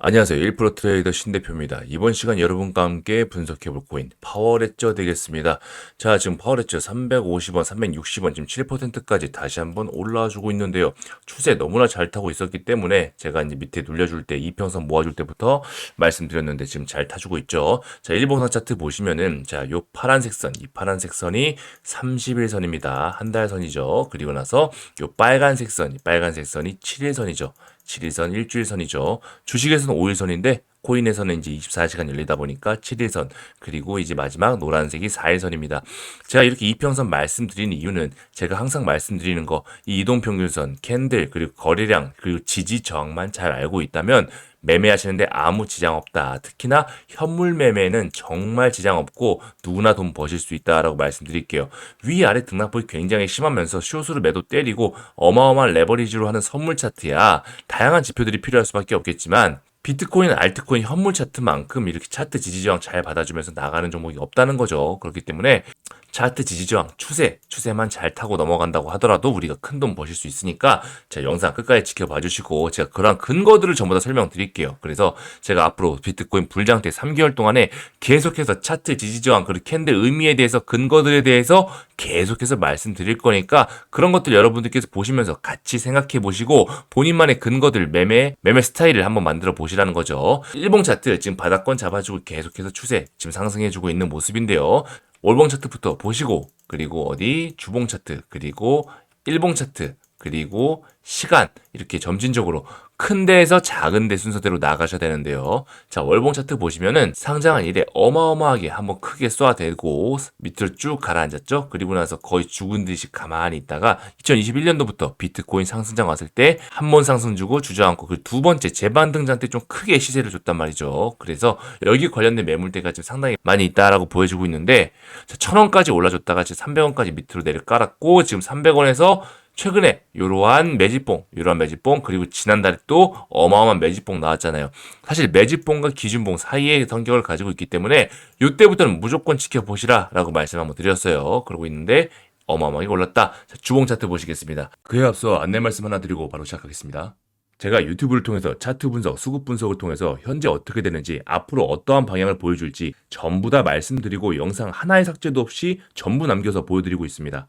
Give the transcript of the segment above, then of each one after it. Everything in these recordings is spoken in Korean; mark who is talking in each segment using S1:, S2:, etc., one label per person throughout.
S1: 안녕하세요. 1% 트레이더 신 대표입니다. 이번 시간 여러분과 함께 분석해 볼 코인 파워레저 되겠습니다. 자, 지금 파워레저 350원, 360원, 지금 7%까지 다시 한번 올라와 주고 있는데요. 추세 너무나 잘 타고 있었기 때문에 제가 이제 밑에 눌려 줄 때 이평선 모아 줄 때부터 말씀드렸는데 지금 잘 타주고 있죠. 자, 일본화 차트 보시면은 자, 요 파란색 선, 이 파란색 선이 30일 선입니다. 한 달 선이죠. 그리고 나서 요 빨간색 선, 이 빨간색 선이 7일 선이죠. 7일선, 일주일선이죠. 주식에서는 5일선인데 코인에서는 이제 24시간 열리다 보니까 7일선 그리고 이제 마지막 노란색이 4일선입니다. 제가 이렇게 이평선 말씀드리는 이유는 제가 항상 말씀드리는 거 이 이동평균선, 캔들 그리고 거래량 그리고 지지 저항만 잘 알고 있다면 매매하시는데 아무 지장 없다. 특히나 현물 매매는 정말 지장 없고 누구나 돈 버실 수 있다라고 말씀드릴게요. 위아래 등락폭이 굉장히 심하면서 숏으로 매도 때리고 어마어마한 레버리지로 하는 선물 차트야. 다양한 지표들이 필요할 수밖에 없겠지만 비트코인, 알트코인, 현물 차트만큼 이렇게 차트 지지 저항 잘 받아주면서 나가는 종목이 없다는 거죠. 그렇기 때문에 차트 지지저항, 추세, 추세만 잘 타고 넘어간다고 하더라도 우리가 큰 돈 버실 수 있으니까 제 영상 끝까지 지켜봐 주시고 제가 그러한 근거들을 전부 다 설명드릴게요. 그래서 제가 앞으로 비트코인 불장태 3개월 동안에 계속해서 차트 지지저항 그리고 캔들 의미에 대해서 근거들에 대해서 계속해서 말씀드릴 거니까 그런 것들 여러분들께서 보시면서 같이 생각해 보시고 본인만의 근거들 매매 매매 스타일을 한번 만들어 보시라는 거죠. 일봉 차트 지금 바닥권 잡아주고 계속해서 추세 지금 상승해 주고 있는 모습인데요. 월봉 차트부터 보시고 그리고 어디 주봉 차트 그리고 일봉 차트 그리고 시간 이렇게 점진적으로 큰 데에서 작은 데 순서대로 나가셔야 되는데요. 자, 월봉 차트 보시면은 상장한 이래 어마어마하게 한번 크게 쏘아대고 밑으로 쭉 가라앉았죠. 그리고 나서 거의 죽은 듯이 가만히 있다가 2021년도부터 비트코인 상승장 왔을 때 한 번 상승 주고 주저앉고 그 두 번째 재반 등장 때 좀 크게 시세를 줬단 말이죠. 그래서 여기 관련된 매물대가 지금 상당히 많이 있다라고 보여주고 있는데 자, 1000원까지 올라줬다가 지금 300원까지 밑으로 내려 깔았고 지금 300원에서 최근에 이러한 매집봉, 이러한 매집봉, 그리고 지난달에 또 어마어마한 매집봉 나왔잖아요. 사실 매집봉과 기준봉 사이의 성격을 가지고 있기 때문에 이때부터는 무조건 지켜보시라 라고 말씀 한번 드렸어요. 그러고 있는데 어마어마하게 올랐다. 자, 주봉 차트 보시겠습니다. 그에 앞서 안내 말씀 하나 드리고 바로 시작하겠습니다. 제가 유튜브를 통해서 차트 분석, 수급 분석을 통해서 현재 어떻게 되는지, 앞으로 어떠한 방향을 보여줄지 전부 다 말씀드리고 영상 하나의 삭제도 없이 전부 남겨서 보여드리고 있습니다.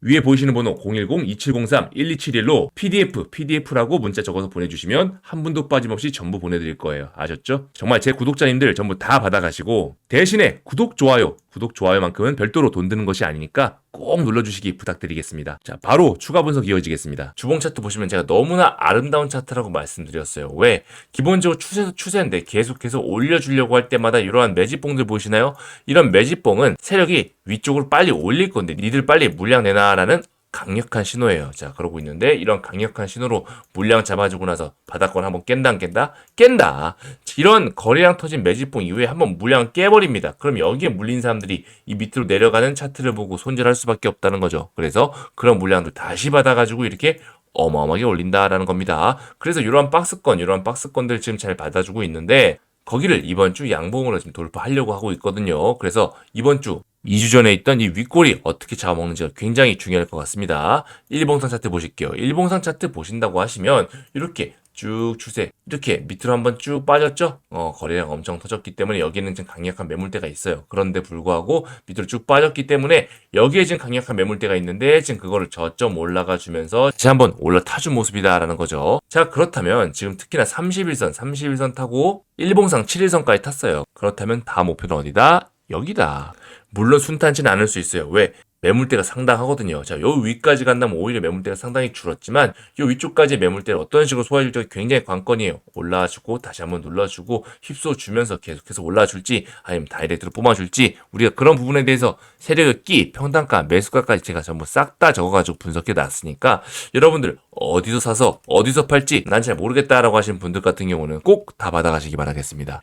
S1: 위에 보이시는 번호 010-2703-1271로 PDF, PDF라고 문자 적어서 보내주시면 한 분도 빠짐없이 전부 보내드릴 거예요. 아셨죠? 정말 제 구독자님들 전부 다 받아가시고 대신에 구독, 좋아요, 구독, 좋아요만큼은 별도로 돈 드는 것이 아니니까 꼭 눌러주시기 부탁드리겠습니다. 자, 바로 추가 분석 이어지겠습니다. 주봉 차트 보시면 제가 너무나 아름다운 차트라고 말씀드렸어요. 왜? 기본적으로 추세, 추세인데 계속해서 올려주려고 할 때마다 이러한 매집봉들 보시나요? 이런 매집봉은 세력이 위쪽으로 빨리 올릴 건데 니들 빨리 물량 내놔 라는 강력한 신호예요. 자, 그러고 있는데 이런 강력한 신호로 물량 잡아주고 나서 바닥권 한번 깬다 안 깬다? 깬다. 이런 거래량 터진 매집봉 이후에 한번 물량 깨버립니다. 그럼 여기에 물린 사람들이 이 밑으로 내려가는 차트를 보고 손절할 수밖에 없다는 거죠. 그래서 그런 물량들 다시 받아가지고 이렇게 어마어마하게 올린다라는 겁니다. 그래서 이러한 박스권, 이러한 박스권들 지금 잘 받아주고 있는데 거기를 이번 주 양봉으로 지금 돌파하려고 하고 있거든요. 그래서 이번 주 2주 전에 있던 이 윗골이 어떻게 잡아먹는지가 굉장히 중요할 것 같습니다. 일봉상 차트 보실게요. 일봉상 차트 보신다고 하시면 이렇게 쭉 추세 이렇게 밑으로 한번 쭉 빠졌죠? 어, 거래량 엄청 터졌기 때문에 여기에는 지금 강력한 매물대가 있어요. 그런데 불구하고 밑으로 쭉 빠졌기 때문에 여기에 지금 강력한 매물대가 있는데 지금 그거를 저점 올라가 주면서 다시 한번 올라타준 모습이다라는 거죠. 자 그렇다면 지금 특히나 31선, 31선 타고 일봉상 7일선까지 탔어요. 그렇다면 다음 목표는 어디다? 여기다. 물론 순탄치는 않을 수 있어요. 왜? 매물대가 상당하거든요. 자, 요 위까지 간다면 오히려 매물대가 상당히 줄었지만 요 위쪽까지 매물대를 어떤 식으로 소화해줄지 굉장히 관건이에요. 올라주고 다시 한번 눌러주고 휩쓸어 주면서 계속해서 올라줄지 아니면 다이렉트로 뽑아줄지 우리가 그런 부분에 대해서 세력의 끼, 평단가, 매수가까지 제가 전부 싹 다 적어가지고 분석해 놨으니까 여러분들 어디서 사서 어디서 팔지 난 잘 모르겠다라고 하시는 분들 같은 경우는 꼭 다 받아가시기 바라겠습니다.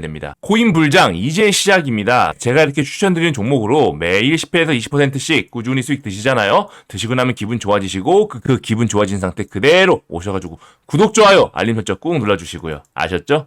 S1: 됩니다. 코인 불장 이제 시작입니다. 제가 이렇게 추천드리는 종목으로 매일 10%에서 20%씩 꾸준히 수익 드시잖아요. 드시고 나면 기분 좋아지시고 그, 그 기분 좋아진 상태 그대로 오셔가지고 구독, 좋아요, 알림 설정 꾹 눌러주시고요. 아셨죠?